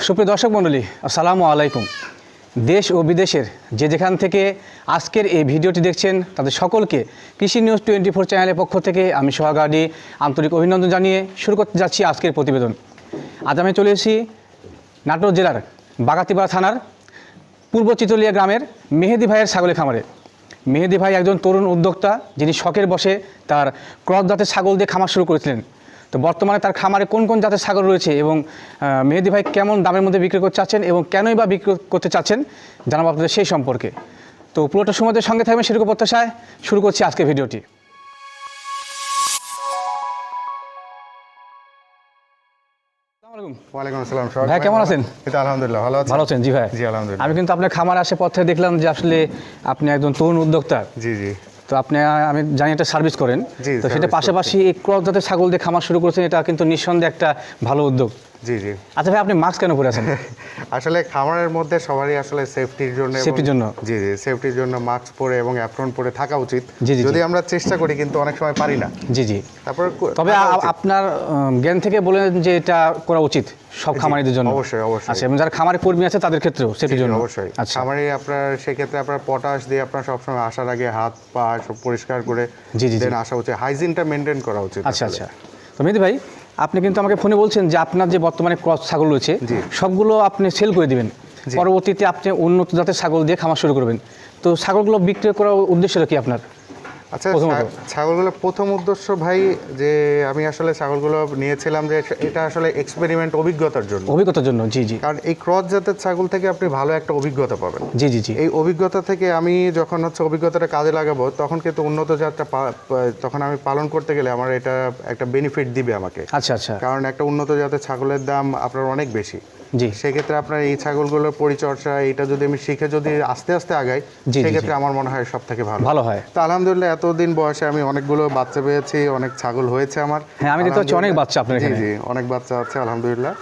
সুপ্রিয় দর্শক মণ্ডলী, আসসালামু আলাইকুম। দেশ ও বিদেশের যে যেখান থেকে আজকের এই ভিডিওটি দেখছেন, তাদের সকলকে কৃষি নিউজ টোয়েন্টি ফোর চ্যানেলের পক্ষ থেকে আমি সোহাগাড়ি আন্তরিক অভিনন্দন জানিয়ে শুরু করতে যাচ্ছি আজকের প্রতিবেদন। আজ আমি চলে এসেছি নাটোর জেলার বাগাতিপাড়া থানার পূর্ব চিতলিয়া গ্রামের মেহেদি ভাইয়ের ছাগলের খামারে। মেহেদি ভাই একজন তরুণ উদ্যোক্তা, যিনি শখের বসে তার ক্রস জাতের ছাগল দিয়ে খামার শুরু করেছিলেন। তো বর্তমানে তার খামারে কোন কোন জাতের ছাগল রয়েছে এবং মেহেদি ভাই কেমন দামের মধ্যে বিক্রি করতে চাচ্ছেন এবং কেনই বা বিক্রি করতে চাচ্ছেন জানাব আপনাদের সেই সম্পর্কে। তো পুরোটা সময়দের সঙ্গে থাকবেন সেরকম প্রত্যাশায়। শুরু করছি আজকের ভিডিওটি। আসসালামু ওয়ালাইকুম আসসালাম ভাই, কেমন আছেন? আলহামদুলিল্লাহ ভালো আছেন? ভালো আছেন জি ভাই। জি আলহামদুলিল্লাহ। আমি কিন্তু আপনার খামার আসে পথে দেখলাম যে আসলে আপনি একজন তরুণ উদ্যোক্তা। জি জি। তো আপনি আমি জানি একটা সার্ভিস করেন। তো সেটা পাশাপাশি ক্রস জাতের ছাগল দিয়ে খামার শুরু করেছেন এটা কিন্তু নিঃসন্দেহে একটা ভালো উদ্যোগ। জি জি। আচ্ছা ভাই আপনি মাস্ক কেন পরে আছেন? আসলে খামারের মধ্যে সবারই আসলে সেফটির জন্য সেফটির জন্য। জি জি সেফটির জন্য মাস্ক পরে এবং অ্যাপ্রন পরে থাকা উচিত। যদি আমরা চেষ্টা করি কিন্তু অনেক সময় পারি না। জি জি। তারপর তবে। আপনার জ্ঞান থেকে বলেন যে এটা করা উচিত সব খামারিদের জন্য। অবশ্যই, অবশ্যই। আচ্ছা এবং যারা খামারে কর্মী আছে তাদের ক্ষেত্রেও সেটির জন্য। অবশ্যই। আচ্ছা। খামারে আপনার সেক্ষেত্রে আপনার পটাশ দিয়ে আপনার সবসময় আসার আগে হাত পা সব পরিষ্কার করে জি, জি, জি। দেন আসা উচিত হাইজিনটা মেনটেন করা উচিত আচ্ছা আচ্ছা। তো মেহেদি ভাই আপনি কিন্তু আমাকে ফোনে বলছেন যে আপনার যে বর্তমানে ক্রস ছাগল রয়েছে সবগুলো আপনি সেল করে দিবেন। পরবর্তীতে আপনি উন্নত জাতের ছাগল দিয়ে খামার শুরু করবেন। তো ছাগলগুলো বিক্রি করার উদ্দেশ্যটা কি আপনার? আচ্ছা। ছাগলগুলো প্রথম উদ্দেশ্য ভাই যে আমি আসলে ছাগলগুলো নিয়েছিলাম যে এটা আসলে এক্সপেরিমেন্ট অভিজ্ঞতার জন্য। অভিজ্ঞতার জন্য জি জি। কারণ এই ক্রস জাতের ছাগল থেকে আপনি ভালো একটা অভিজ্ঞতা পাবেন। জি জি জি। এই অভিজ্ঞতা থেকে আমি যখন হচ্ছে অভিজ্ঞতাটা কাজে লাগাবো তখন কিন্তু উন্নত জাতটা তখন আমি পালন করতে গেলে আমার এটা একটা বেনিফিট দিবে আমাকে। আচ্ছা আচ্ছা। কারণ একটা উন্নত জাতের ছাগলের দাম আপনার অনেক বেশি। জি। সেক্ষেত্রে আপনার এই ছাগলগুলোর পরিচর্যা এটা যদি আমি শিখে যদি আস্তে আস্তে আগাই। সেক্ষেত্রে আমার মনে হয় সব থেকে ভালো। ভালো হয়। তো আলহামদুলিল্লাহ এতদিন বয়সে আমি অনেকগুলো বাচ্চা পেয়েছি অনেক ছাগল হয়েছে আমার। হ্যাঁ, আমি দেখতে পাচ্ছি অনেক বাচ্চা আপনার জি জি অনেক বাচ্চা আছে আলহামদুলিল্লাহ।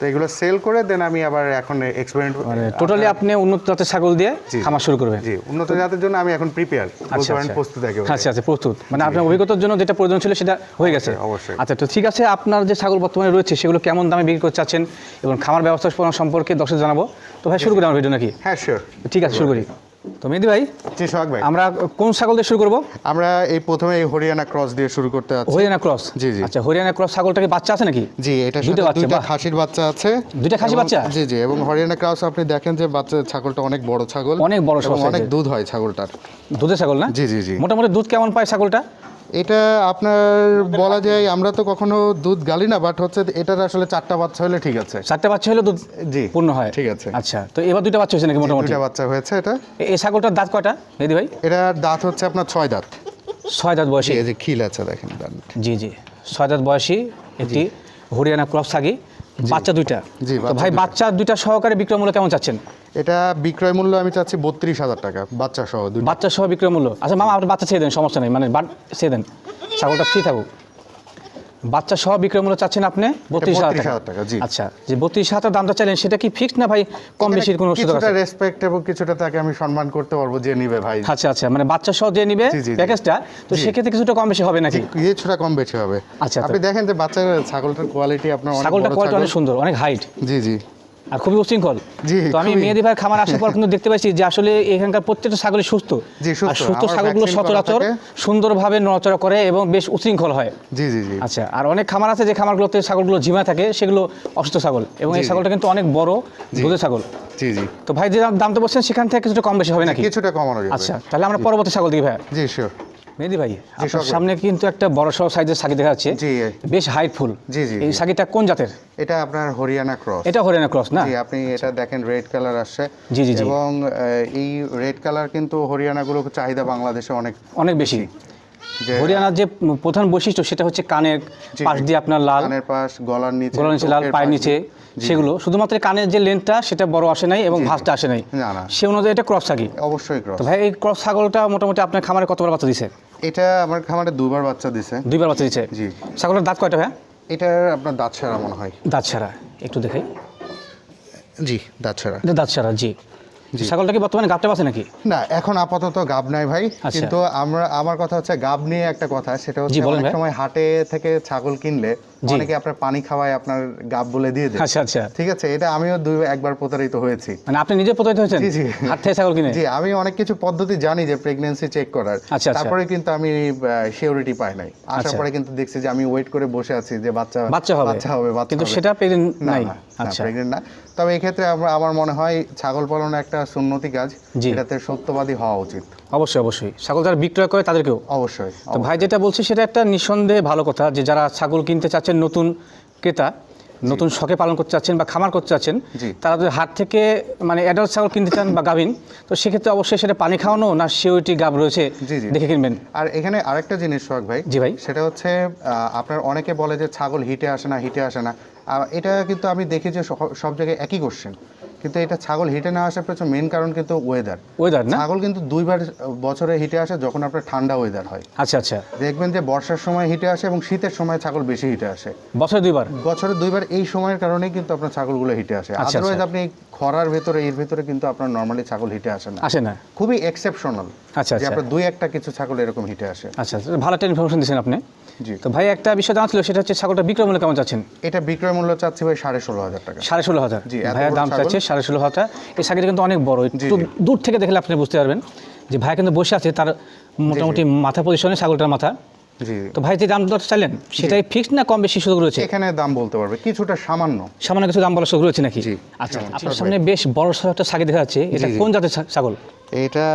তো এগুলো সেল করে দেন আমি আবার এখন এক্সপেরিমেন্ট মানে টোটালি আপনি উন্নত জাতের ছাগল দিয়ে খামার শুরু করবেন। জি উন্নত জাতের জন্য আমি এখন প্রিপেয়ার আচ্ছা পারেন আচ্ছা। প্রস্তুত একেবারে। আচ্ছা আচ্ছা প্রস্তুত। মানে আপনার অভিজ্ঞতার জন্য যেটা প্রয়োজন ছিল সেটা হয়ে গেছে। অবশ্যই। আচ্ছা তো ঠিক আছে আপনার যে ছাগল বর্তমানে রয়েছে সেগুলো কেমন দামে বিক্রি করতে চাচ্ছেন এবং খামার ব্যবস্থাপনা সম্পর্কে দর্শক জানাব। তো ভাই শুরু করি আমার ভিডিও নাকি? হ্যাঁ শিওর ঠিক আছে শুরু করি। তো মেহেদি ভাই জি সোহাগ ভাই। আমরা কোন ছাগল দিয়ে শুরু করব? আমরা এই প্রথমে এই হরিয়ানা ক্রস দিয়ে শুরু করতে যাচ্ছি। হরিয়ানা ক্রস? জি, জি। আচ্ছা হরিয়ানা ক্রস ছাগলটাকে বাচ্চা আছে নাকি? জি এটা দুটো বাচ্চা, দুটো খাসির বাচ্চা আছে। দুটো খাসি বাচ্চা? জি জি এবং হরিয়ানা ক্রস আপনি দেখেন যে বাচ্চা ছাগলটা অনেক বড় ছাগল। অনেক বড় ছাগল। অনেক দুধ হয় ছাগলটার। দুধের ছাগল না? জি জি জি। মোটামুটি দুধ কেমন পায় ছাগলটা? এটা আপনার বলা যায় আমরা তো কখনো দুধ গালি না বাট হচ্ছে এটার আসলে চারটা বাচ্চা হলে ঠিক আছে। চারটে বাচ্চা হলে দুধ জি পূর্ণ হয়। ঠিক আছে। আচ্ছা তো এবার দুইটা বাচ্চা হয়েছে নাকি মোটামুটি? দুইটা বাচ্চা হয়েছে এটা। এই ছাগলটার দাঁত কয়টা মেহেদি ভাই? এটার দাঁত হচ্ছে আপনার ছয় দাঁত। ছয় দাঁত বয়সী? এই যে খিল আছে দেখেন দাঁত। জি জি ছয় দাঁত বয়সী একটি হরিয়ানা ক্রস ছাগি। বাচ্চা দুইটা। জি, ভাই বাচ্চা দুইটা সহকারে বিক্রয় মূল্য কেমন চাচ্ছেন? এটা বিক্রয় মূল্য আমি চাচ্ছি বত্রিশ হাজার টাকা বাচ্চা সহ বাচ্চা সহ বিক্রয় মূল্য। আচ্ছা মামা আপনি বাচ্চা ছেড়ে দেন সমস্যা নেই। মানে ছেড়ে দেন। ছাগলটা ফ্রি থাকুক। বাচ্চা সহ বিক্রয় মূল্য চাচ্ছেন আপনি? বত্রিশ হাজার টাকা। জি। আচ্ছা যে বত্রিশ হাজার দামটা চাইলেন সেটা কি ফিক্সড না ভাই কম বেশির কোনো কিছুটা রেসপেক্ট এবং কিছুটা তাকে আমি সম্মান করতে পারব যে নিবে ভাই। আচ্ছা আচ্ছা মানে বাচ্চা সহ যে নিবে। প্যাকেজটা তো সেক্ষেত্রে কিছুটা কম বেশি হবে নাকি? কিছুটা কম বেশি হবে। আচ্ছা, আপনি দেখেন যে বাচ্চার ছাগলটার কোয়ালিটি আপনার ছাগলটা কোয়ালিটি অনেক সুন্দর অনেক হাইট জি জি। আর খুবই উশৃঙ্খল তো আমি। মেয়েদি ভাইয়ের খামার আসার পর কিন্তু দেখতে পাচ্ছি যে আসলে এখানকার প্রত্যেকটা ছাগলই সুস্থ। আর সুস্থ। ছাগলগুলো সচরাচর সুন্দরভাবে নড়াচড়া করে এবং বেশ উশৃঙ্খল হয়। জি জি জি। আচ্ছা আর অনেক খামার আছে যে খামারগুলোতে ছাগলগুলো ঝিমা থাকে সেগুলো অসুস্থ ছাগল এবং এই। ছাগলটা কিন্তু অনেক বড় দুধের ছাগল। জি জি। তো ভাই যে দাম- তো বলছেন সেখান থেকে কিছুটা কম বেশি হবে নাকি? কিছুটা কমানো আচ্ছা তাহলে আমরা পরবর্তী ছাগল দিই ভাই জি শিওর মেহেদি ভাই সামনে কিন্তু একটা বড় সড় সাইজের দেখা যাচ্ছে। জি বেশ হাইটফুল জি, জি, এই। কোন জাতের? এটা আপনার হরিয়ানা ক্রস এটা হরিয়ানা ক্রস না? জি আপনি এটা দেখেন রেড কালার আসছে। জি, জি, জি। এবং এই রেড কালার কিন্তু হরিয়ানাগুলো চাহিদা বাংলাদেশে অনেক অনেক বেশি। হরিয়ানার যে প্রধান বৈশিষ্ট্য সেটা হচ্ছে কানের পাশ দিয়ে আপনার লাল কানের পাশ গলার নিচে গলার নিচে লাল পায়ের নিচে সেগুলো। শুধুমাত্র কানের যে লেন্থটা সেটা বড় আসে নাই এবং ভাঁজটা আসে নাই। না না। সে অনুযায়ী এটা ক্রস ছাগি অবশ্যই ক্রস ভাই এই ক্রস ছাগলটা মোটামুটি আপনার খামারে কতবার বাচ্চা দিছে? এটা আমার খামারে দুবার বাচ্চা দিছে। দুইবার বাচ্চা দিছে? জি। ছাগলের দাঁত কয়টা ভাই এটা আপনার দাঁত ছাড়া মনে হয়। দাঁত ছাড়া। একটু দেখাই। জি দাঁত ছাড়া। দাঁত ছাড়া জি। ছাগলটা কি বর্তমানে গাবটা আছে নাকি? না এখন আপাতত গাব নাই ভাই। আচ্ছা। কিন্তু আমরা আমার কথা হচ্ছে গাব নিয়ে একটা কথা সেটা হচ্ছে অনেক সময় হাটে থেকে ছাগল কিনলে। অনেকে আপনার পানি খাওয়ায় আপনার গাব বলে দিয়ে দেয়। আচ্ছা আচ্ছা। ঠিক আছে এটা আমিও দুই একবার প্রতারিত হয়েছি। মানে আপনি নিজে প্রতারিত হয়েছেন? জি, জি। হাত থেকে ছাগল কিনে? জি আমি অনেক কিছু পদ্ধতি জানি যে প্রেগন্যান্সি চেক করার। আচ্ছা, আচ্ছা। তারপরে কিন্তু আমি সিওরিটি পাই নাই। আসার আচ্ছা। পরে কিন্তু দেখছি যে আমি ওয়েট করে বসে আছি যে বাচ্চা বাচ্চা হবে। বাচ্চা হবে কিন্তু সেটা প্রেগনেন্ট না নাই। না আচ্ছা। প্রেগনেন্ট না। তবে এই ক্ষেত্রে আমরা মনে হয় ছাগল পালন একটা সুন্নতি কাজ। এটাতে সত্যবাদী হওয়া উচিত। অবশ্যই অবশ্যই। ছাগল যারা বিক্রয় করে তাদেরকেও। অবশ্যই তো ভাই যেটা বলছি সেটা একটা নিঃসন্দেহে ভালো কথা যে যারা ছাগল কিনতে চাচ্ছেন নতুন ক্রেতা নতুন শখে পালন করতে চাচ্ছেন বা খামার করতে চাচ্ছেন। তারা যদি হাট থেকে মানে অ্যাডাল্ট ছাগল কিনতে চান বা গাভিন তো সেক্ষেত্রে অবশ্যই সেটা পানি খাওয়ানো না সিওরিটি গাভ রয়েছে জি, জি। দেখে কিনবেন আর এখানে আরেকটা জিনিস শখ ভাই জি ভাই। সেটা হচ্ছে আপনার অনেকে বলে যে ছাগল হিটে আসে না হিটে আসে না এটা কিন্তু আমি দেখি যে সব- সব জায়গায় একই কোশ্চেন কিন্তু এটা ছাগল হিটে না আসার পেছনে মেন কারণ কিন্তু ওয়েদার ওয়েদার না? ছাগল কিন্তু দুইবার বছরে হিটে আসে যখন আপনার ঠান্ডা ওয়েদার হয়। আচ্ছা আচ্ছা। দেখবেন যে বর্ষার সময় হিটে আসে এবং শীতের সময় ছাগল বেশি হিটে আসে। বছরে দুইবার? বছরে দুইবার এই সময়ের কারণেই কিন্তু আপনার ছাগলগুলো হিটে আসে। আচ্ছা, আদারওয়াইজ আপনি খরার ভেতরে এর ভেতরে কিন্তু আপনার নর্মালি ছাগল হিটে আসে না। আসে না। খুবই এক্সেপশনাল আচ্ছা যে আচ্ছা। আপনার দুই একটা কিছু ছাগল এরকম হিটে আসে। আচ্ছা ভালো একটা ইনফরমেশন দিয়েছেন আপনি। জি। তো ভাই একটা বিষয় জানা ছিল সেটা হচ্ছে ছাগলটা বিক্রয় মূল্য কেমন চাচ্ছেন? এটা বিক্রয় মূল্য চাচ্ছি ভাই সাড়ে ষোলো হাজার টাকা। সাড়ে ষোলো হাজার? জি, ভাইয়ের দাম? চাচ্ছে সাড়ে ষোলো হাজার। এই ছাগলটা কিন্তু অনেক বড় একটু দূর থেকে দেখলে আপনি বুঝতে পারবেন যে ভাই কিন্তু বসে আছে তার মোটামুটি মাথা পজিশনে ছাগলটার মাথা। তো ভাই যে দাম দর চাইলেন সেটাই ফিক্সড না কম বেশি সুযোগ রয়েছে? এখানে দাম বলতে পারবে কিছুটা সামান্য। সামান্য কিছু দাম বলার সুযোগ রয়েছে নাকি? আচ্ছা আপনার সামনে বেশ বড় সড়ো একটা ছাগি দেখা যাচ্ছে। এটা। কোন জাতের ছাগল? এটা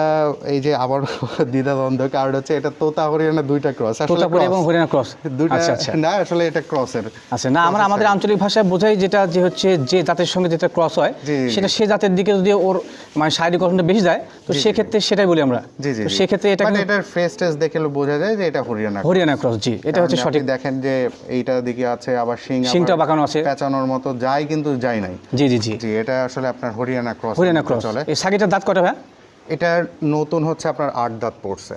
এই যে আবার দ্বিধা দ্বন্দ্ব কারণ হচ্ছে এটা তোতা হরিয়ানা দুইটা ক্রস তোতাপুরি এবং হরিয়ানা ক্রস দুইটা আচ্ছা আচ্ছা। না আসলে এটা ক্রসের আচ্ছা না আমরা আমাদের আঞ্চলিক ভাষায় বোঝাই যেটা যে হচ্ছে যে জাতের সঙ্গে যেটা ক্রস হয় সেটা সে জাতের দিকে যদি ওর মানে শারীরিক গঠনটা বেশি যায় তো সেক্ষেত্রে সেটাই বলি আমরা। জি জি। সেক্ষেত্রে এটা But এটার ফেস টেস দেখে বোঝা যায় যে এটা হরিয়ানা হরিয়ানা ক্রস জি এটা হচ্ছে সঠিক। দেখেন যে এইটা দিকে আছে আবার শিং শিংটা বাঁকানো আছে। পেঁচানোর মতো যায় কিন্তু যায় নাই। জি জি জি। জি এটা আসলে আপনার হরিয়ানা ক্রস হরিয়ানা ক্রস চলে। এই দাঁত কটা ভাই এটা নতুন হচ্ছে আপনার আট দাঁত পড়ছে।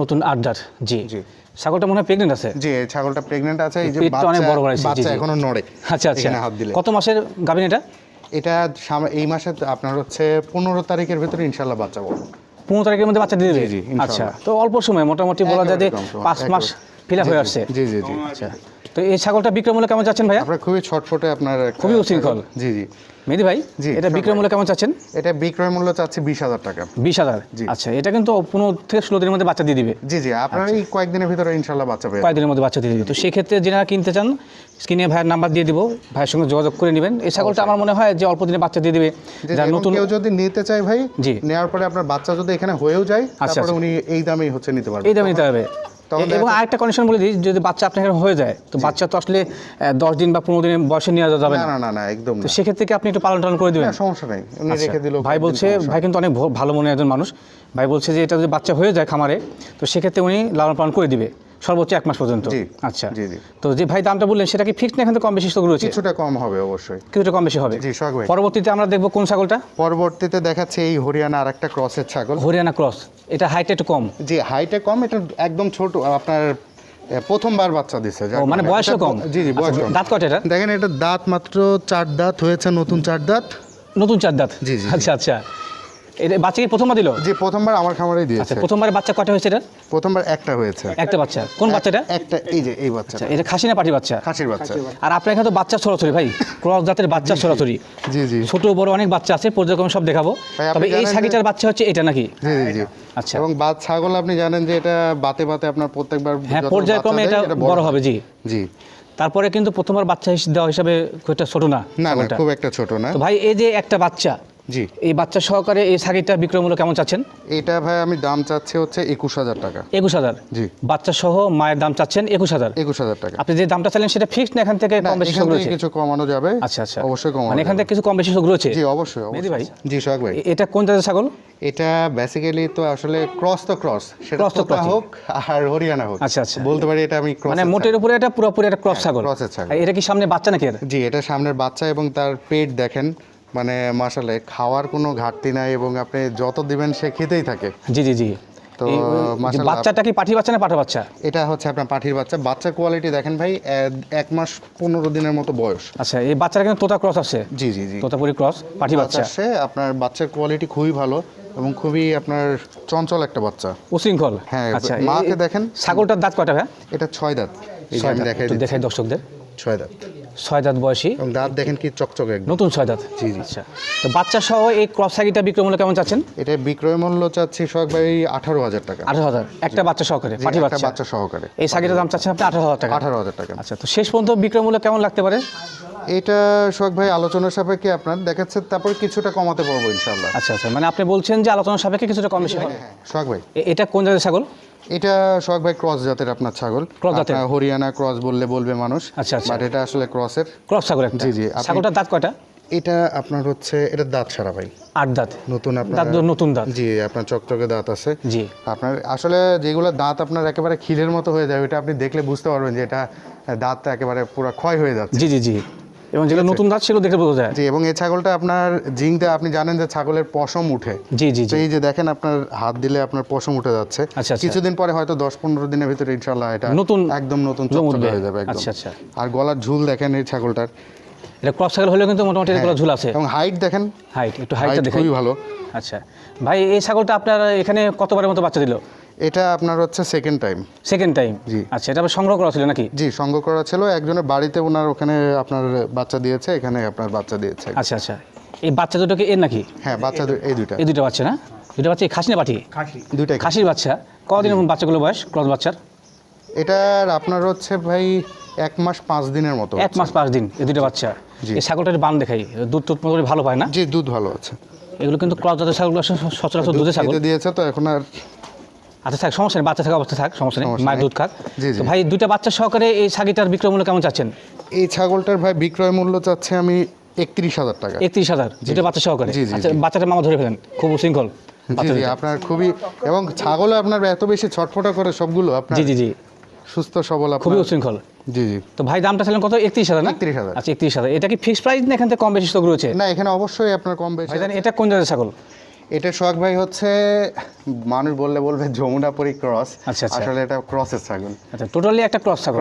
নতুন আট দাঁত জি। জি। ছাগলটা মনে হয় প্রেগনেন্ট আছে? জি ছাগলটা প্রেগনেন্ট আছে এই যে পেটটা অনেক বাচ্চা বড় বাচ্চা এখনও নড়ে আচ্ছা আচ্ছা। হাত দিলে। কত মাসের গাভিন এটা? এটা এই মাসে আপনার হচ্ছে পনেরো তারিখের ভিতরে ইনশাল্লাহ বাচ্চা পাবো পনেরো তারিখের মধ্যে বাচ্চা দিয়ে দেবে। আচ্ছা তো অল্প সময় মোটামুটি বলা যায় যে পাঁচ মাস ফিল আপ হয়ে আসছে। জি জি জি। আচ্ছা তো এই ছাগলটা বিক্রয় মূল্য কেমন যাচ্ছেন ভাইয়া? আপনার খুবই ছটফটে আপনার খুবই উশৃঙ্খল। জি জি। মেহেদি ভাই জি, এটা বিক্রয় মূল্য কেমন চাচ্ছেন? এটা বিক্রয় মূল্য চাচ্ছি বিশ হাজার টাকা। বিশ হাজার? জি। আচ্ছা এটা কিন্তু পনেরো থেকে ষোলো দিনের মধ্যে বাচ্চা দিয়ে দিবে। জি জি আপনার এই কয়েকদিনের ভিতরে ইনশাল্লাহ বাচ্চা যাবেন। কয়েকদিনের মধ্যে বাচ্চা দিয়ে দিবে। তো সেক্ষেত্রে যারা কিনতে চান স্ক্রিনে ভাইয়ের নাম্বার দিয়ে দিব ভাইয়ের সঙ্গে যোগাযোগ করে নেবেন। এই ছাগলটা আমার মনে হয় যে অল্প দিনে বাচ্চা দিয়ে দিবে। যারা নতুন কেউ যদি নিতে চায় ভাই জি। নেওয়ার পরে আপনার বাচ্চা যদি এখানে হয়েও যায় আচ্ছা, তারপরে উনি এই দামেই হচ্ছে নিতে পারবেন এই দামে নিতে হবে। তখন এবং আরেকটা কন্ডিশন বলে দিই যদি বাচ্চা আপনার হয়ে যায় তো বাচ্চা তো আসলে দশ দিন বা পনেরো দিনের বয়সে নিয়ে যাওয়া যাবে না না। না একদম তো সেক্ষেত্রে কি আপনি একটু পালন টালন করে দেবেন? সমস্যা নেই উনি আচ্ছা, রেখে দিল ভাই বলছে ভাই কিন্তু অনেক ভালো মনে একজন মানুষ। ভাই বলছে যে এটা যদি বাচ্চা হয়ে যায় খামারে তো সেক্ষেত্রে উনি লালন পালন করে দিবে। সর্বোচ্চ এক মাস পর্যন্ত? আচ্ছা। জি, জি। তো যে ভাই দামটা বললেন সেটা কি ফিক্সড না এখান থেকে কম বেশি সুযোগ রয়েছে? কিছুটা কম হবে অবশ্যই। কিছুটা কম বেশি হবে। জি সোহাগ ভাই পরবর্তীতে আমরা দেখব কোন ছাগলটা? পরবর্তীতে দেখাচ্ছে এই হরিয়ানা আর একটা ক্রসের ছাগল। হরিয়ানা ক্রস এটা হাইট একটু কম। জি হাইটে কম এটা একদম ছোট আপনার প্রথমবার বাচ্চা ও মানে এটা- কম। জি জি বয়স আচ্ছা, কম। দাঁত কয়টা এটা? দেখেন এটা দাঁত মাত্র চার দাঁত হয়েছে নতুন চার দাঁত। নতুন চার দাঁত? জি, জি। আচ্ছা আচ্ছা। এটা বাচ্চা কি প্রথমবার দিল? জি প্রথমবার আমার খামারেই আচ্ছা দিয়েছে প্রথমবার বাচ্চা কয়টা হয়েছে এটা? প্রথমবার একটা হয়েছে। একটা বাচ্চা। কোন বাচ্চাটা একটা এই যে এই বাচ্চা আচ্ছা এটা খাসি না পাটি বাচ্চা? খাসির বাচ্চা। আর আপনার এখানে তো বাচ্চা ছড়াছড়ি ভাই ক্রস জাতের বাচ্চা ছড়াছড়ি। জি জি। ছোট বড় অনেক বাচ্চা আছে পর্যায়ক্রমে সব দেখাবো। তবে এই ছাগিটার বাচ্চা হচ্ছে এটা নাকি? জি জি জি। আচ্ছা। এবং বাদ ছাগল আপনি জানেন যে এটা বাতে বাতে আপনার প্রত্যেকবার হ্যাঁ পর্যায়ক্রমে এটা বড় হবে জি। জি। তারপরে কিন্তু প্রথমবার বাচ্চা দেওয়া হিসাবে খুব একটা ছোট না না না খুব একটা ছোট না। তো ভাই এই যে একটা বাচ্চা জি। এই বাচ্চা সহকারে এই শাড়িটা বিক্রয় মূল্য কেমন চাচ্ছেন? এটা ভাই আমি দাম চাচ্ছি হচ্ছে একুশ হাজার টাকা। একুশ হাজার? জি। বাচ্চা সহ মায়ের দাম চাচ্ছেন একুশ হাজার? একুশ হাজার টাকা। আপনি যে দামটা চাইলেন সেটা ফিক্সড না এখান থেকে কম বেশি রয়েছে? কিছু কমানো যাবে। আচ্ছা আচ্ছা। অবশ্যই কমানো মানে এখান থেকে কিছু কম বেশি সুযোগ রয়েছে? জি অবশ্যই মেহেদি অবশ্যই। ভাই? জি সোহাগ ভাই। এটা কোন জাতের ছাগল? এটা বেসিক্যালি তো আসলে ক্রস তো ক্রস সেটা Cross তো হোক আর হরিয়ানা হোক। আচ্ছা, আচ্ছা। বলতে পারি এটা আমি ক্রস মানে মোটের উপরে এটা পুরোপুরি একটা ক্রস ছাগল। cross এর ছাগল। এটা কি সামনে বাচ্চা নাকি এর? জি এটা সামনের বাচ্চা এবং তার পেট দেখেন। মানে মাসালে খাওয়ার কোনো ঘাটতি নাই এবং আপনি যত দিবেন সে খেতেই থাকে। জি জি জি। তো। বাচ্চাটা কি পাঠি বাচ্চা না পাঠা বাচ্চা? এটা হচ্ছে আপনার পাঠির বাচ্চা। বাচ্চার কোয়ালিটি দেখেন ভাই এক মাস পনেরো দিনের মতো বয়স। আচ্ছা এই বাচ্চাটা কিন্তু তোতা ক্রস আছে? জি জি জি। তোতাপুরি ক্রস পাঠি বাচ্চা। আসছে আপনার বাচ্চার কোয়ালিটি খুবই ভালো এবং খুবই আপনার চঞ্চল একটা বাচ্চা। উশৃঙ্খল? হ্যাঁ, আচ্ছা মাকে দেখেন। ছাগলটার দাঁত কয়টা ভাই এটা ছয় দাঁত। এই আমি দাঁত। দেখাই দেখাই দর্শকদের। ছয় দাঁত। ছয় দাঁত বয়সী। এবং দাঁত দেখেন কি চকচকে একদম। নতুন ছয় দাঁত জি, জি। আচ্ছা। তো বাচ্চা সহ এই ক্রস সাইকিটা বিক্রয় মূল্য কেমন চাচ্ছেন? এটা বিক্রয় মূল্য চাচ্ছি সোহাগ ভাই আঠারো হাজার টাকা। আঠারো হাজার। একটা বাচ্চা সহকারে পাঠি একটা বাচ্চা। বাচ্চা সহকারে। এই সাইকেলটার দাম চাচ্ছেন আপনি আঠারো হাজার টাকা। আঠারো হাজার টাকা। আচ্ছা তো শেষ পর্যন্ত বিক্রয় মূল্য কেমন লাগতে পারে? এটা সোহাগ ভাই আলোচনার সাপেক্ষে আপনার দেখাচ্ছে তারপর কিছুটা কমাতে পারব ইনশাল্লাহ আচ্ছা আচ্ছা মানে আপনি বলছেন যে আলোচনা সাপেক্ষে কিছুটা কম বেশি হবে। সোহাগ ভাই। এটা কোন জাতের ছাগল? এটা সোহাগ ভাই ক্রস জাতের আপনার ছাগল। হরিয়ানা ক্রস বললে বলবে মানুষ আচ্ছা, আচ্ছা। বাট এটা আসলে ক্রসের। ক্রস ছাগল জি, জি, ছাগলটার দাঁত কয়টা? এটা আপনার হচ্ছে এটা দাঁত সারা ভাই। আট দাঁত। নতুন আপনার দাঁত নতুন দাঁত। জি আপনার চকচকে দাঁত আছে। জি। আপনার আসলে যেগুলো দাঁত আপনার একেবারে ক্ষীরের মতো হয়ে যায় ওটা আপনি দেখলে বুঝতে পারবেন যে এটা দাঁতটা একেবারে পুরো ক্ষয় হয়ে যাচ্ছে। জি জি জি। এবং যেটা নতুন দাঁত সেগুলো দেখে বোঝা যায়। জি এবং এই ছাগলটা আপনার জিংটা আপনি জানেন যে ছাগলের পশম উঠে। জি জি এই যে দেখেন আপনার হাত দিলে আপনার পশম উঠে যাচ্ছে। আচ্ছা, আচ্ছা। কিছুদিন পরে হয়তো দশ পনেরো দিনের ভিতরে ইনশাল্লাহ এটা নতুন একদম নতুন হয়ে যাবে একদম। আচ্ছা, আচ্ছা। আর গলার ঝুল দেখেন এই ছাগলটার। এটা ক্রস ছাগল হলেও কিন্তু মোটামুটি এগুলো ঝুল আছে। এবং হাইট দেখেন। হাইট একটু হাইটটা হাইট দেখাই খুবই ভালো। আচ্ছা। ভাই এই ছাগলটা আপনার এখানে কতবারের মতো বাচ্চা দিল? এটা আপনার হচ্ছে সেকেন্ড টাইম সেকেন্ড টাইম জি। আচ্ছা এটা আবার সংগ্রহ করা ছিল নাকি? জি সংগ্রহ করা ছিল। একজনের বাড়িতে ওনার ওখানে আপনার বাচ্চা দিয়েছে এখানে আপনার বাচ্চা দিয়েছে। আচ্ছা আচ্ছা। এই বাচ্চা দুটোকে এর নাকি? হ্যাঁ বাচ্চা এই দুইটা। এই দুটো বাচ্চা না? দুটো বাচ্চা এই খাসি না পাঠি দুইটাই খাসির বাচ্চা। কদিন বাচ্চাগুলো বয়স ক্রস বাচ্চার? এটার আপনার হচ্ছে ভাই এক মাস পাঁচ দিনের মতো এক মাস পাঁচ দিন এই দুটো বাচ্চা। জি। এই ছাগলটার বান দেখাই। দুধ টুধ মোটামুটি ভালো পায় না? জি দুধ ভালো আছে। এগুলো কিন্তু ক্রস জাতের ছাগলগুলো আসলে সচরাচর দুধের ছাগল। দিয়েছে তো এখন আর আচ্ছা থাক সমস্যা নেই বাচ্চা থাকা অবস্থা থাক সমস্যা নেই মায়ের দুধ খাক। তো ভাই দুইটা বাচ্চা সহকারে এই ছাগিটার বিক্রয় মূল্য কেমন চাচ্ছেন? এই ছাগলটার ভাই বিক্রয় মূল্য চাচ্ছে আমি একত্রিশ হাজার টাকা। একত্রিশ হাজার দুটো বাচ্চা সহকারে? আচ্ছা বাচ্চাটা মামা ধরে ফেলেন খুব জি জি আপনার খুবই এবং ছাগল আপনার এত বেশি ছটফটা করে সবগুলো আপনার জি জি জি। সুস্থ সবল খুবই উশৃঙ্খল। জি জি। তো ভাই দামটা ছিলেন কত? একত্রিশ হাজার না? 31,000 আচ্ছা একত্রিশ হাজার। এটা কি ফিক্সড প্রাইস না এখান থেকে কম বেশি স্টক রয়েছে? না এখানে অবশ্যই আপনার কম বেশি এটা কোন জাতের ছাগল? এটা সোহাগ ভাই হচ্ছে মানুষ বললে বলবে যমুনাপুরি ক্রস আচ্ছা, আচ্ছা। আসলে এটা ক্রসের ছাগল। আচ্ছা টোটালি একটা ক্রস ছাগল।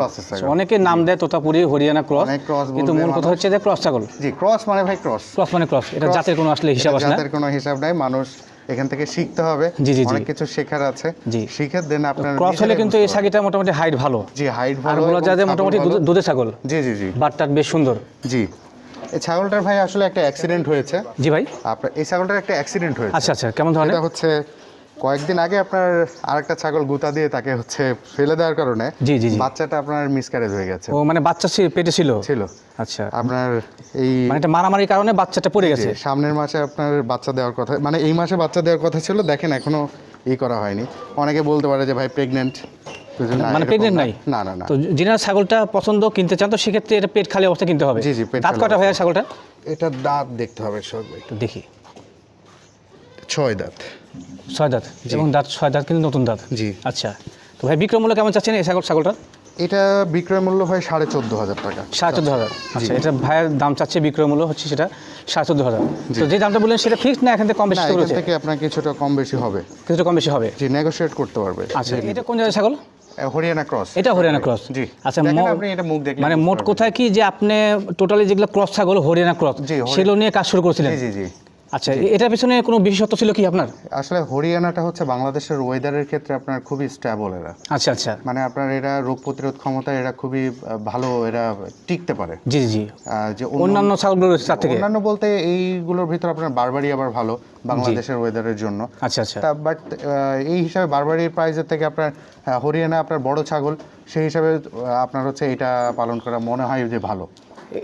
অনেকে নাম দেয় তোতাপুরি হরিয়ানা ক্রস অনেক cross কিন্তু মূল কথা হচ্ছে যে ক্রস ছাগল। জি ক্রস মানে ভাই ক্রস ক্রস মানে ক্রস এটা জাতের কোনো আসলে হিসাব আছে না। জাতের কোনো হিসাব নাই মানুষ এখান থেকে শিখতে হবে। জি, জি, জি। অনেক কিছু শেখার আছে। জি। শিখে দেন আপনার ক্রস হলে কিন্তু এই ছাগিটা মোটামুটি হাইট ভালো। জি হাইট ভালো আর বলা যায় যে মোটামুটি। দুধের ছাগল। জি জি জি। বাটটার বেশ সুন্দর। জি। এই ছাগলটার ভাই আসলে একটা অ্যাক্সিডেন্ট হয়েছে। জি ভাই। আপনার এই ছাগলটার একটা অ্যাক্সিডেন্ট হয়েছে। আচ্ছা আচ্ছা কেমন ধরনের? এটা হচ্ছে কয়েকদিন আগে আপনার আরেকটা ছাগল গুতা দিয়ে তাকে হচ্ছে ফেলে দেওয়ার কারণে জি, জি। বাচ্চাটা আপনার মিসক্যারেজ হয়ে গেছে। ও মানে বাচ্চা পেটে ছিল? ছিল। আচ্ছা। আপনার এই মানে এটা মারামারির কারণে বাচ্চাটা পড়ে গেছে? সামনের মাসে আপনার বাচ্চা দেওয়ার কথা মানে এই মাসে বাচ্চা দেওয়ার কথা ছিল দেখেন এখনও ই করা হয়নি। অনেকে বলতে পারে যে ভাই প্রেগনেন্ট মানে pregnant নাই? না না না। তো যিনারা ছাগলটা পছন্দ কিনতে চান তো সেক্ষেত্রে এটা পেট খালি অবস্থা কিনতে হবে। জি, জি, পেট দাঁত কটা ভাইয়া ছাগলটা? এটা দাঁত দেখতে হবে সব তো দেখি। ছয় দাঁত। ছয় দাঁত। এবং দাঁত ছয় দাঁত কিন্তু নতুন দাঁত। জি। আচ্ছা। তো ভাই বিক্রয় মূল্য কেমন চাচ্ছেন এই ছাগল ছাগলটা? এটা বিক্রয় মূল্য হয় সাড়ে চোদ্দ হাজার টাকা। সাড়ে চোদ্দ হাজার। আচ্ছা এটা ভাইয়ের দাম চাচ্ছে বিক্রয় মূল্য হচ্ছে সেটা সাড়ে চোদ্দ হাজার। তো যে দামটা বললেন সেটা ফিক্সড না এখান থেকে কম বেশি থেকে আপনার কিছুটা কম বেশি হবে। কিছুটা কম বেশি হবে। জি নেগোশিয়েট করতে পারবে। আচ্ছা এটা কোন জায়গায় ছাগল? হরিয়ানা ক্রস। এটা হরিয়ানা ক্রস। জি। আচ্ছা আপনি এটা মুখ দেখলেন মানে মোট কথা কোথায় কি যে আপনি টোটালি যেগুলো ক্রস ছাগল হরিয়ানা ক্রস সেগুলো নিয়ে কাজ শুরু করেছিলেন? জি জি জি। আচ্ছা এটার পিছনে কোনো বিশেষত্ব ছিল কি আপনার? আসলে হরিয়ানাটা হচ্ছে বাংলাদেশের ওয়েদারের ক্ষেত্রে আপনার খুবই স্ট্যাবল এরা। আচ্ছা আচ্ছা। মানে আপনার এরা রোগ প্রতিরোধ ক্ষমতা এরা খুবই ভালো এরা টিকতে পারে। জি জি যে অন্যান্য রয়েছে তার থেকে? অন্যান্য বলতে এইগুলোর ভিতর আপনার বারবারি আবার ভালো বাংলাদেশের ওয়েদারের জন্য। আচ্ছা আচ্ছা। বাট এই হিসাবে বারবারির প্রাইজের থেকে আপনার হরিয়ানা আপনার বড় ছাগল সেই হিসাবে আপনার হচ্ছে এটা পালন করা মনে হয় যে ভালো।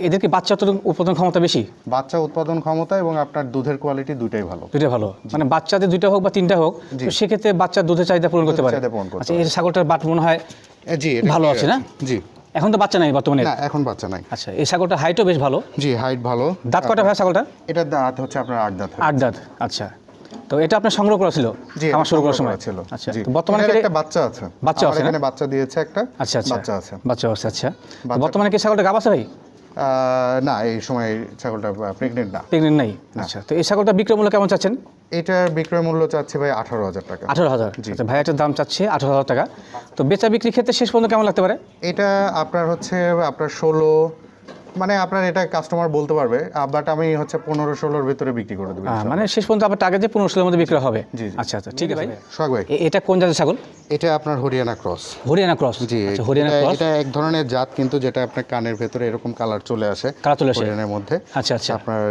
এদের কি বাচ্চা তো উৎপাদন ক্ষমতা বেশি? বাচ্চা উৎপাদন ক্ষমতা এবং আপনার দুধের কোয়ালিটি দুটাই ভালো। দুইটা ভালো। মানে বাচ্চাদের দুইটা হোক বা তিনটা হোক সেক্ষেত্রে বাচ্চার দুধের চাহিদা পূরণ করতে পারে। আচ্ছা এই ছাগলটার বাট মনে হয় জি ভালো আছে না? জি। এখন তো বাচ্চা নাই বর্তমানে? না এখন বাচ্চা নাই। আচ্ছা এই ছাগলটার হাইটও বেশ ভালো। জি হাইট ভালো। দাঁত কটা ভাই ছাগলটা এটা দাঁত হচ্ছে আপনার আট দাঁত আট দাঁত আচ্ছা। তো এটা আপনার সংগ্রহ করা ছিল? জি আমার শুরু করার সময়? ছিল। আচ্ছা তো বর্তমানে কি একটা বাচ্চা আছে। বাচ্চা আছে এখানে বাচ্চা দিয়েছে একটা। আচ্ছা আচ্ছা। বাচ্চা আছে। বাচ্চা আছে আচ্ছা। বর্তমানে কি ছাগলটা গাব আছে ভাই? না এই সময় ছাগলটা প্রেগনেন্ট না। প্রেগনেন্ট নাই? আচ্ছা তো এই ছাগলটা বিক্রয় মূল্য কেমন চাচ্ছেন? এটার বিক্রয় মূল্য চাচ্ছে ভাই আঠারো হাজার টাকা। আঠারো হাজার? আচ্ছা এটার দাম চাচ্ছে আঠারো হাজার টাকা। তো বেচা বিক্রির ক্ষেত্রে শেষ পর্যন্ত কেমন লাগতে পারে? এটা আপনার হচ্ছে আপনার ষোলো মানে আপনার এটা কাস্টমার বলতে পারবে বাট আমি হচ্ছে পনেরো ষোলোর ভিতরে বিক্রি করে দেবো মানে শেষ পর্যন্ত আপনার টার্গেট যে পনেরো ষোলোর মধ্যে বিক্রি হবে? জি, জি। আচ্ছা আচ্ছা ঠিক আছে ভাই। সোহাগ ভাই। এটা কোন জাতের ছাগল? এটা আপনার হরিয়ানা ক্রস। হরিয়ানা ক্রস। জি আচ্ছা হরিয়ানা ক্রস। এটা এক ধরনের জাত কিন্তু যেটা আপনার কানের ভেতরে এরকম কালার চলে আসে কালার চলে আসে। হরিয়ানার মধ্যে। আচ্ছা আচ্ছা। আপনার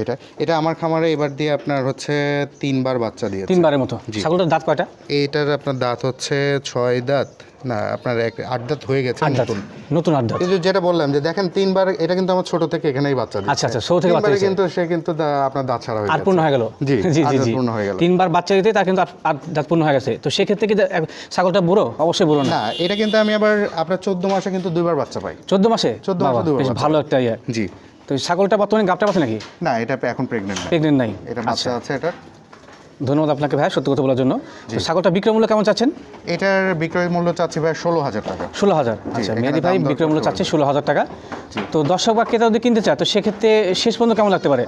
এটা এটা আমার খামারে এবার দিয়ে আপনার হচ্ছে তিনবার বাচ্চা দিয়েছে। তিনবারের মতো। ছাগলটার দাঁত কয়টা? এটার আপনার দাঁত হচ্ছে ছয় দাঁত। না আপনার এক আট দাঁত হয়ে গেছে নতুন। নতুন দাঁত কিন্তু যেটা বললাম যে দেখেন তিনবার এটা কিন্তু আমার ছোট থেকে এখানেই বাচ্চা আচ্ছা আচ্ছা ছোট থেকে বাচ্চা কিন্তু সে কিন্তু আপনার দাঁত ছাড়া হয়ে পূর্ণ হয়ে গেল? জি, জি জি পূর্ণ হয়ে গেল। তিনবার বাচ্চা দিতে তার কিন্তু দাঁত পূর্ণ হয়ে গেছে। তো সেক্ষেত্রে কি ছাগলটা বুড়ো? অবশ্যই বুড়ো না। এটা কিন্তু আমি আবার আপনার চোদ্দ মাসে কিন্তু দুইবার বাচ্চা পাই। চোদ্দ মাসে? 14 মাসে দুবার বেশ ভালো একটা ইয়ে। জি। তো ছাগলটা বর্তমানে গাপটা পাচ্ছে নাকি? না এটা এখন প্রেগনেন্ট না। প্রেগনেন্ট নাই। এটা বাচ্চা আছে এটা। ধন্যবাদ আপনাকে ভাই সত্যি কথা বলার জন্য। ছাগলটা বিক্রয় মূল্য কেমন চাচ্ছেন? এটার বিক্রয় মূল্য চাচ্ছি ভাই ষোলো হাজার টাকা। ষোলো হাজার। আচ্ছা মেহেদি ভাই বিক্রয় মূল্য চাচ্ছে ষোলো হাজার টাকা। তো দর্শক বা ক্রেতা যদি কিনতে চায় তো সেক্ষেত্রে শেষ পর্যন্ত কেমন লাগতে পারে?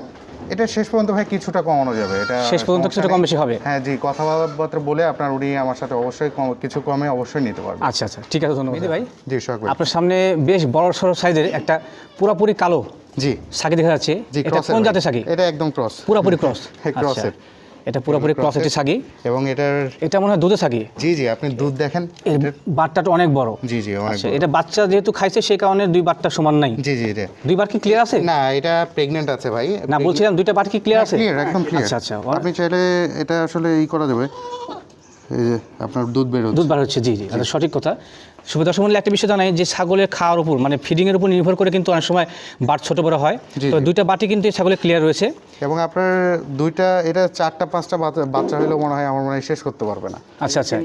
এটা শেষ পর্যন্ত ভাই কিছুটা কমানো যাবে। এটা শেষ পর্যন্ত কিছুটা কম বেশি হবে? হ্যাঁ জি কথাবার্তা বলে আপনার উনি আমার সাথে অবশ্যই কম- কিছু কমে অবশ্যই নিতে পারবে আচ্ছা আচ্ছা ঠিক আছে ধন্যবাদ। ভাই? জি সোহাগ ভাই। আপনার সামনে বেশ বড় সড়ো সাইজের একটা পুরাপুরি কালো জি। সাকি দেখা যাচ্ছে। জি এটা কোন জাতের সাকি এটা একদম ক্রস পুরাপুরি ক্রস হ্যাঁ, ক্রসের। এটা পুরোপুরি ক্রস একটি সাকি এবং এটার এটা মনে হয় দুধের সাকি জি জি আপনি দুধ দেখেন বাটটা অনেক বড়। জি জি অনেক আচ্ছা এটা বাচ্চা যেহেতু খাইছে সেই কারণে দুই বাটটা সমান নাই। জি জি এটা দুই দুইবার কি ক্লিয়ার আছে? না এটা প্রেগনেন্ট আছে ভাই। না বলছিলাম দুইটা বাট কি ক্লিয়ার আছে? ক্লিয়ার একদম ক্লিয়ার আচ্ছা আচ্ছা আপনি চাইলে এটা আসলে ই করা যাবে। এই যে আপনার দুধ বের হচ্ছে। দুধ বার হচ্ছে জি জি সঠিক কথা। সুবিধা সম্বন্ধে একটা বিষয় জানাই যে ছাগলের খাওয়ার উপর মানে ফিডিংয়ের উপর নির্ভর করে কিন্তু অনেক সময় বাট ছোট বড় হয়। তো দুইটা বাটি কিন্তু এই ছাগলের ক্লিয়ার রয়েছে। এবং আপনার দুইটা এটা চারটা পাঁচটা বাচ্চা- হলেও মনে হয় আমার মনে হয় শেষ করতে পারবে না। আচ্ছা আচ্ছা।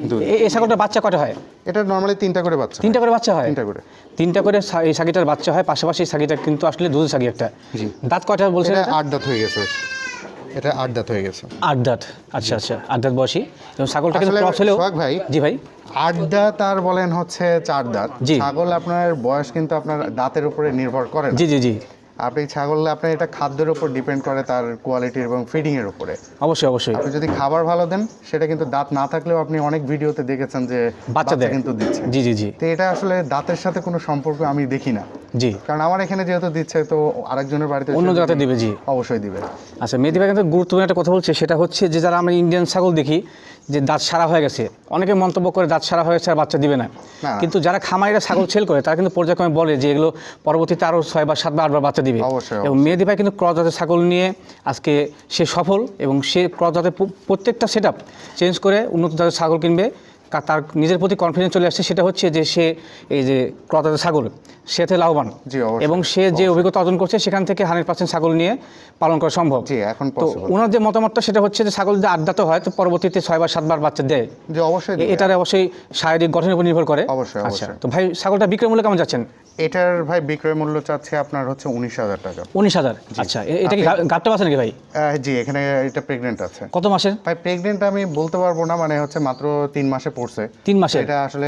এই ছাগলটার বাচ্চা কটা হয়? এটা নর্মালি তিনটা করে বাচ্চা। তিনটা করে বাচ্চা হয়? তিনটা করে। তিনটা করে এই সাগিটার বাচ্চা হয় পাশাপাশি এই সাগিটা কিন্তু আসলে দুধের সাগি একটা দাঁত এটা এটা? আট দাঁত হয়ে গেছে। এটা আট দাঁত হয়ে গেছে। আট দাঁত। আচ্ছা আচ্ছা আট দাঁত বয়সী। এবং ছাগলটা কিন্তু ক্রস হলেও ভাই জি ভাই। আট দাঁত আর বলেন হচ্ছে চার দাঁত। ছাগল আপনার বয়স কিন্তু আপনার দাঁতের উপরে নির্ভর করে জি জি জি। আপনি ছাগল আপনার এটা খাদ্যের উপর ডিপেন্ড করে তার কোয়ালিটি এবং ফিডিং এর উপরে। অবশ্যই অবশ্যই। আপনি যদি খাবার ভালো দেন সেটা কিন্তু দাঁত না থাকলেও আপনি অনেক ভিডিওতে দেখেছেন যে বাচ্চাদের। কিন্তু দিচ্ছে। জি জি জি। তো এটা আসলে দাঁতের সাথে কোনো সম্পর্ক আমি দেখি না। জি। কারণ আমার এখানে যেহেতু দিচ্ছে তো আরেকজনের বাড়িতে অন্য জায়গাতে দিবে জি। অবশ্যই দিবে। আচ্ছা মেহেদি ভাই কিন্তু গুরুত্বপূর্ণ একটা কথা বলছে সেটা হচ্ছে যে যারা আমরা ইন্ডিয়ান ছাগল দেখি যে দাঁত সারা হয়ে গেছে অনেকে মন্তব্য করে দাঁত সারা হয়ে গেছে আর বাচ্চা দিবে না। কিন্তু যারা খামারিরা ছাগল সেল করে তারা কিন্তু পর্যায়ক্রমে বলে যে এগুলো পরবর্তীতে আরও ছয় বা সাত বা আটবার বাচ্চা দিবে। অবশ্যই, এবং মেহেদি ভাই কিন্তু ক্রস জাতের ছাগল নিয়ে আজকে সে সফল এবং সে ক্রস জাতের প্রত্যেকটা সেট চেঞ্জ করে উন্নত জাতের ছাগল কিনবে তার নিজের প্রতি কনফিডেন্স চলে আসছে সেটা হচ্ছে যে সে এই যে ক্রস জাতের ছাগল সেতে লাভবান। এবং সে যে অভিজ্ঞতা অর্জন করছে সেখান থেকে হান্ড্রেড পার্সেন্ট ছাগল নিয়ে পালন করা সম্ভব। এখন তো ওনার যে মতামতটা সেটা হচ্ছে যে ছাগল যদি আড্ডা তো হয় তো পরবর্তীতে ছয়বার সাতবার বাচ্চা দেয়। যে অবশ্যই এটার অবশ্যই শারীরিক গঠনের উপর নির্ভর করে। অবশ্যই, আচ্ছা তো ভাই ছাগলটা বিক্রয় মূল্য কেমন যাচ্ছেন? এটার ভাই বিক্রয় মূল্য চাচ্ছে আপনার হচ্ছে উনিশ হাজার টাকা। উনিশ হাজার? আচ্ছা এটা কি গাপটা আছে নাকি ভাই? জি এখানে এটা প্রেগনেন্ট আছে। কত মাসের? ভাই প্রেগনেন্ট আমি বলতে পারব না মানে হচ্ছে মাত্র তিন মাসে পড়ছে। তিন মাসে এটা আসলে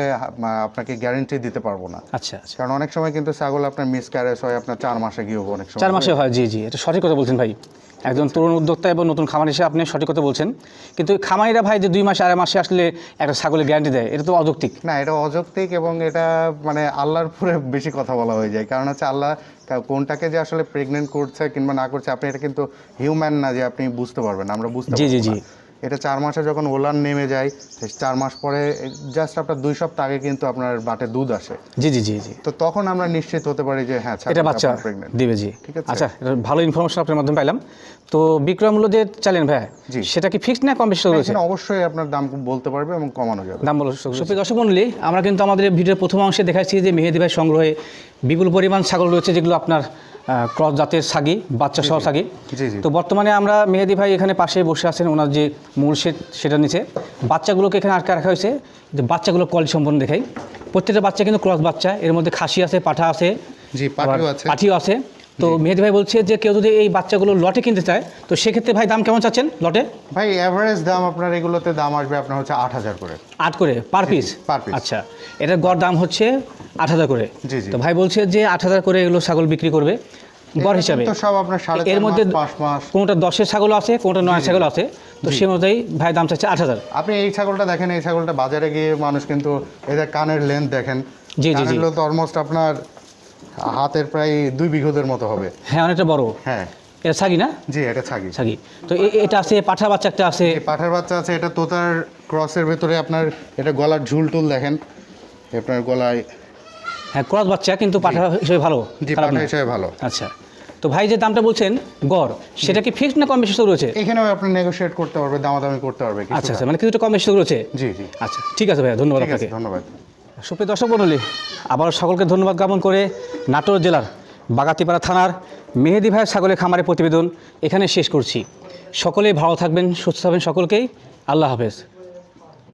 আপনাকে গ্যারান্টি দিতে পারব না। আচ্ছা আচ্ছা। কারণ অনেক সময় কিন্তু ছাগল আপনার মিস ক্যারেজ হয় আপনার চার মাসে গিয়েও অনেক সময়। চার মাসে হয় জি জি এটা সঠিক কথা বলছেন ভাই। একজন তরুণ উদ্যোক্তা এবং নতুন খামার হিসেবে আপনি সঠিক কথা বলছেন। কিন্তু খামারিরা ভাই যে দুই মাসে আড়াই মাসে আসলে একটা ছাগলের গ্যারান্টি দেয় এটা তো অযৌক্তিক। না এটা অযৌক্তিক এবং এটা মানে আল্লাহর উপরে বেশি কথা বলা হয়ে যায়। কারণ হচ্ছে আল্লাহ কোনটাকে যে আসলে প্রেগনেন্ট করছে কিংবা না করছে আপনি এটা কিন্তু হিউম্যান না যে আপনি বুঝতে পারবেন আমরা বুঝতে জি, জি, জি। এটা চার মাসে যখন ওলান নেমে যায় চার মাস পরে জাস্ট আপনার দুই সপ্তাহ আগে কিন্তু আপনার বাটে দুধ আসে। জি জি জি জি। তো তখন আমরা নিশ্চিত হতে পারি যে হ্যাঁ এটা বাচ্চা দিবে জি। ঠিক আছে। আচ্ছা এটা ভালো ইনফরমেশন আপনার মাধ্যমে পাইলাম। তো বিক্রয় মূল্য যে চাইলেন ভাই জি। সেটা কি ফিক্সড না কম বেশি রয়েছে অবশ্যই আপনার দাম বলতে পারবে এবং কমানো যাবে। দাম বলো সুপ্রিয় দর্শক মণ্ডলী আমরা কিন্তু আমাদের ভিডিওর প্রথম অংশে দেখাচ্ছি যে মেহেদি ভাই সংগ্রহে বিপুল পরিমাণ ছাগল রয়েছে যেগুলো আপনার ক্রস জাতের সাগি বাচ্চা সহ সাগি। তো বর্তমানে আমরা মেহেদি ভাই এখানে পাশে বসে আছেন ওনার যে মূল সেট সেটা নিচে। বাচ্চাগুলোকে এখানে আটকে রাখা হয়েছে যে বাচ্চাগুলো কোয়ালিটি সম্পন্ন দেখাই। প্রত্যেকটা বাচ্চা কিন্তু ক্রস বাচ্চা এর মধ্যে খাসি আছে পাঠা আছে। পাঠিও আছে। তো মেহেদি ভাই বলছে যে কেউ যদি এই বাচ্চাগুলো লটে কিনতে চায় তো সেক্ষেত্রে ভাই দাম কেমন চাচ্ছেন লটে? ভাই এভারেজ দাম আপনার এগুলোতে দাম আসবে আপনার হচ্ছে আট হাজার করে। আট করে? পার পিস পার পিস আচ্ছা এটার গড় দাম হচ্ছে আট হাজার করে। জি, জি। তো ভাই বলছে যে আট হাজার করে এগুলো ছাগল বিক্রি করবে গড় হিসাবে। তো সব আপনার সাড়ে এর মধ্যে কোনোটা দশের ছাগল আছে কোনোটা নয় ছাগল আছে তো সে অনুযায়ী ভাই দাম চাচ্ছে আট হাজার। আপনি এই ছাগলটা দেখেন এই ছাগলটা বাজারে গিয়ে মানুষ কিন্তু এদের কানের লেন্থ দেখেন। জি, জি, জি। অলমোস্ট আপনার হাতের প্রায় দুই বিঘদের মতো হবে। হ্যাঁ অনেকটা বড়। হ্যাঁ। এটা ছাগি না? জি এটা ছাগি। ছাগি। তো এটা আছে পাঠা বাচ্চা একটা আছে। পাঠার বাচ্চা আছে এটা তোতার ক্রসের ভেতরে আপনার এটা গলার ঝুল টুল দেখেন। আপনার গলায় হ্যাঁ ক্রস বাচ্চা কিন্তু পাঠা হিসেবে ভালো। জি পাঠা। হিসেবে ভালো। আচ্ছা। তো ভাই যে দামটা বলছেন গড় সেটা কি ফিক্সড না কম বেশি রয়েছে? এখানেও আপনি নেগোশিয়েট করতে পারবে দামাদামি করতে পারবে আচ্ছা আচ্ছা মানে কিছুটা কম বেশি রয়েছে? জি জি। আচ্ছা ঠিক আছে ভাইয়া ধন্যবাদ আপনাকে। ধন্যবাদ। সুপ্রিয় দর্শক মণ্ডলী আবার সকলকে ধন্যবাদ জ্ঞাপন করে নাটোর জেলার বাগাতিপাড়া থানার মেহেদি ভাইয়ের ছাগলের খামারের প্রতিবেদন এখানে শেষ করছি। সকলেই ভালো থাকবেন, সুস্থ থাকবেন সকলকেই। আল্লাহ হাফেজ।